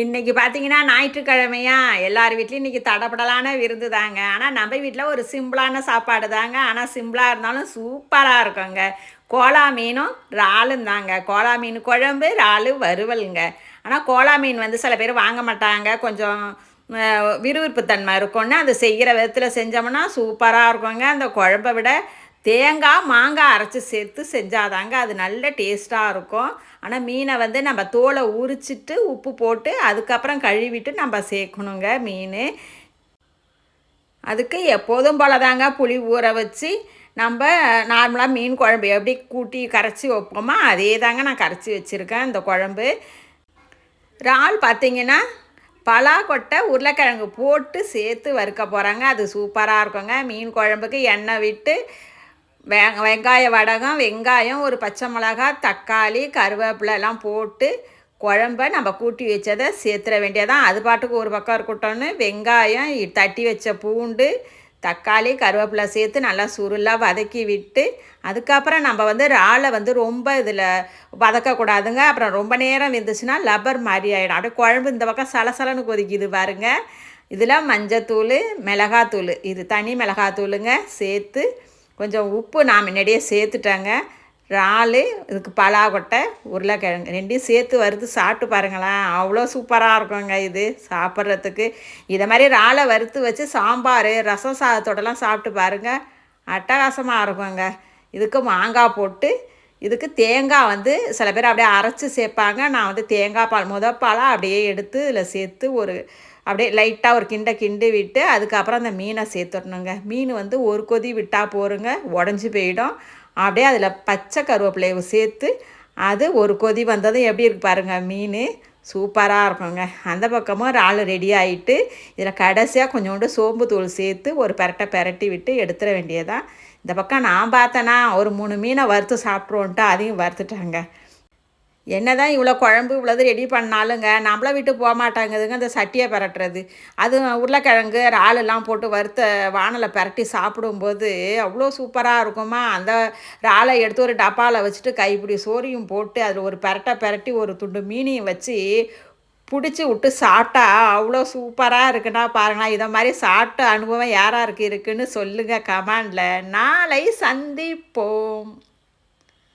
இன்றைக்கி பார்த்தீங்கன்னா ஞாயிற்றுக்கிழமையா எல்லார் வீட்லேயும் இன்றைக்கி தடப்படலான விருந்து தாங்க. ஆனால் நம்ம வீட்டில் ஒரு சிம்பிளான சாப்பாடு தாங்க. ஆனால் சிம்பிளாக இருந்தாலும் சூப்பராக இருக்குங்க. கோலா மீனும் இறாலும் தாங்க. கோலா மீன் குழம்பு இறாலு வறுவலுங்க. ஆனால் கோலா மீன் வந்து சில பேர் வாங்க மாட்டாங்க. கொஞ்சம் விறுவிறுப்புத்தன்மை இருக்கும்னு அதை செய்கிற விதத்தில் செஞ்சோம்னா சூப்பராக இருக்குங்க. அந்த குழம்பை விட தேங்காய் மாங்காய் அரைச்சி சேர்த்து செஞ்சாதாங்க அது நல்ல டேஸ்ட்டாக இருக்கும். ஆனால் மீனை வந்து நம்ம தோலை உரிச்சிட்டு உப்பு போட்டு அதுக்கப்புறம் கழுவிட்டு நம்ம சேர்க்கணுங்க மீன். அதுக்கு எப்போதும் போல தாங்க புளி ஊற வச்சு நம்ம நார்மலாக மீன் குழம்பு எப்படி கூட்டி கரைச்சி வைப்போமோ அதே தாங்க நான் கரைச்சி வச்சுருக்கேன் இந்த குழம்பு. இறால் பார்த்தீங்கன்னா பலாக்கொட்டை உருளைக்கிழங்கு போட்டு சேர்த்து வறுக்க போகிறாங்க அது சூப்பராக இருக்குங்க. மீன் குழம்புக்கு எண்ணெய் விட்டு வெ வெங்காய வடகம் வெங்காயம் ஒரு பச்சை மிளகா தக்காளி கருவேப்பிலை எல்லாம் போட்டு குழம்ப நம்ம கூட்டி வச்சதை சேர்த்துற வேண்டியதான் அது பாட்டுக்கு ஒரு பக்கம் இருக்கட்டும்னு வெங்காயம் தட்டி வச்ச பூண்டு தக்காளி கருவேப்பிலை சேர்த்து நல்லா சுருளாக வதக்கி விட்டு அதுக்கப்புறம் நம்ம வந்து இறாலை வந்து ரொம்ப இதில் வதக்கக்கூடாதுங்க. அப்புறம் ரொம்ப நேரம் இருந்துச்சுன்னா லப்பர் மாதிரி ஆகிடும் அப்படியே குழம்பு இந்த பக்கம் சலசலன்னு கொதிக்குது பாருங்க. இதில் மஞ்சத்தூள் மிளகாத்தூள் இது தனி மிளகாத்தூளுங்க சேர்த்து கொஞ்சம் உப்பு நான் முன்னாடியே சேர்த்துட்டேங்க. இறால் இதுக்கு பலா கொட்டை உருளைக்கிழங்கு ரெண்டையும் சேர்த்து வறுத்து சாப்பிட்டு பாருங்களேன். அவ்வளோ சூப்பராக இருக்குங்க இது சாப்பிட்றதுக்கு. இதை மாதிரி இறாலை வறுத்து வச்சு சாம்பார் ரசம் சாதத்தோடலாம் சாப்பிட்டு பாருங்கள் அட்டகாசமாக இருக்குங்க. இதுக்கு மாங்காய் போட்டு இதுக்கு தேங்காய் வந்து சில பேர் அப்படியே அரைச்சி சேர்ப்பாங்க. நான் வந்து தேங்காய் பால் முத பாலாக அப்படியே எடுத்து இதில் சேர்த்து ஒரு அப்படியே லைட்டாக ஒரு கிண்டை கிண்டு விட்டு அதுக்கப்புறம் அந்த மீனை சேர்த்துடணுங்க. மீன் வந்து ஒரு கொதி விட்டால் போருங்க உடஞ்சி போயிடும். அப்படியே அதில் பச்சை கருவேப்பிலையை சேர்த்து அது ஒரு கொதி வந்ததும் எப்படி இருக்கு பாருங்கள் மீன். சூப்பராக இருக்குங்க அந்த பக்கமும் இறால் ரெடி ஆகிட்டு இதில் கடைசியாக கொஞ்சோண்டு சோம்பு தூள் சேர்த்து ஒரு பரட்டை பெரட்டி விட்டு எடுத்துட வேண்டியதான் இந்த பக்கம் நான் பார்த்தேன்னா ஒரு மூணு மீனை வறுத்து சாப்பிட்ருவோன்ட்டு அதையும் வறுத்துட்டாங்க. என்ன தான் இவ்வளோ குழம்பு இவ்வளோது ரெடி பண்ணாலுங்க நம்மள விட்டு போக மாட்டாங்குதுங்க இந்த சட்டியை பரட்டுறது. அது உருளைக்கிழங்கு இறாலெல்லாம் போட்டு வறுத்த வானலை பரட்டி சாப்பிடும்போது அவ்வளோ சூப்பராக இருக்குமா? அந்த இறாலை எடுத்து ஒரு டப்பாவில் வச்சுட்டு கைப்பிடி சோறியும் போட்டு அதில் ஒரு பரட்டை பரட்டி ஒரு துண்டு மீனையும் வச்சு பிடிச்சி விட்டு சாப்பிட்டா அவ்வளோ சூப்பராக இருக்குன்னா பாருங்களா இதை மாதிரி சாப்பிட்ட அனுபவம் யாராருக்கு இருக்குன்னு சொல்லுங்கள் கமெண்டில். நாளை சந்திப்போம்.